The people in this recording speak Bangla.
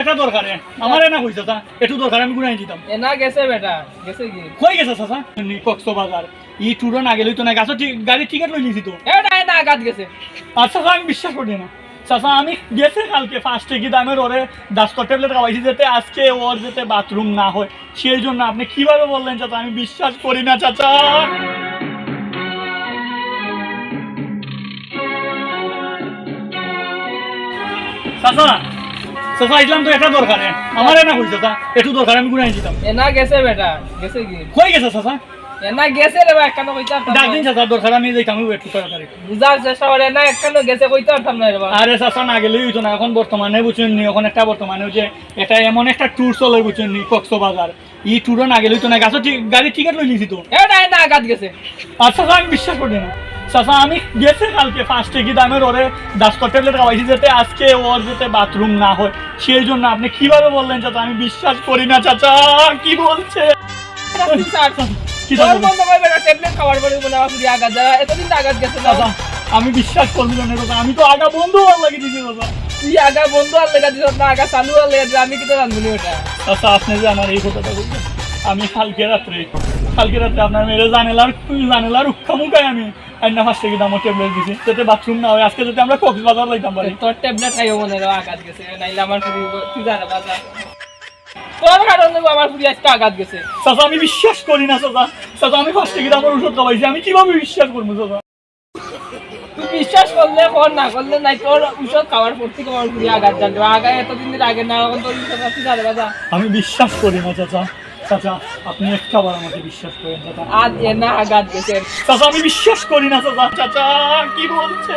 এটা দরকারে আমার এনা কইছে তা একটু দরকার আমি গুনাই দিতাম। এনা গেছে বেটা গেছে কি? কই গেছে চাচা? কক্সবাজার। ই টুরো না গেলেই তো না গাছ গাড়ি টিকিট লই নিছি তো। এটা এনা আঘাত গেছে। আর আমি বিশ্বাস করি না। চাচা আমি গেছে কালকে ফার্স্টে কি দামের ওরে ডাস্টার ট্যাবলেট খাওয়াইছি যাতে আজকে ওর যাতে বাথরুম না হয়। সেই জন্য আপনি কীভাবে বললেন চাচা? আমি বিশ্বাস করি না চাচা। চাচা চাচা ইসলাম তো এটা দরকারে। আমার এনা কইছে চাচা একটু দরকার আমি গুনাই দিতাম। এনা গেছে বেটা গেছে কি? কই গেছে চাচা? এনা গেছে রে ভাই কেন কইতে ডাক দিন চাচা দরকার আমি যাইতাম একটু তাড়াতাড়ি। বুঝার চেষ্টা করে না কেন গেছে কইতে পারতাম না রে আরে চাচা না গেলেই হইতো না এখন বর্তমানে বুঝছেন নি এখন একটা বর্তমানে যে এটা এমন একটা ট্যুর চলে বুঝছেন নি কক্সবাজার। ই ট্যুরও না গেলেই তো না গাছ গাড়ি টিকিট লই নিছি তো। এটা এনা আঘাত গেছে। আর চাচা আমি বিশ্বাস করি না। চাচা আমি গেছে কালকে ফার্স্টে কি দামের ওরে ডাস্টার ট্যাবলেট খাওয়াইছি যাতে আজকে ওর যাতে বাথরুম না হয়। সেই জন্য আপনি কীভাবে বললেন চাচা? আমি বিশ্বাস করি না চাচা কি বলছে? কি তো আমি বিশ্বাস করবি না আমি তো আগা বন্ধু হওয়ার লাগে দিছি চাচা। তুই আগা বন্ধ আর লেগা দিছ না আগা চালু আর লেগা আমি কিটা জানব ওটা? আচ্ছা আপনি যে আমার এই কথাটা বলছেন আমি কালকে রাত্রে কালকে রাত্রে আপনার মেরে জানেলার জানেলার উক্ষা মুখায় আমি। আইনা ফার্স্টে গিয়ে আমার ট্যাবলেট দিছি। যাতে বাথরুম না হয়। আজকে আমরা কক্সবাজার লাইতাম পারি। তোর ট্যাবলেট খাইও মনে হয় গেছে। নাইলে আমার পুরি তুই জানা বাজা তোর কারণে আমার পুরি আজকে আঘাত গেছে। চাচা আমি বিশ্বাস করি না চাচা। চাচা আমি ফার্স্টে গিয়ে আমার ওষুধ খাওয়াইছি। আমি কীভাবে বিশ্বাস করব চাচা? তুই বিশ্বাস করলে কর না করলে নাই। তোর ঔষধ খাওয়ার পর থেকে আমার পুরি আঘাত জানবে আগা এতদিন দিন আগে না এখন তোর ঔষধ তুই জানা বাজা আমি বিশ্বাস করি না চাচা। চাচা আপনি একটাবার আমাকে বিশ্বাস করেন চাচা। আজ না আঘাত চাচা আমি বিশ্বাস করি না চাচা চাচা কি বলছে?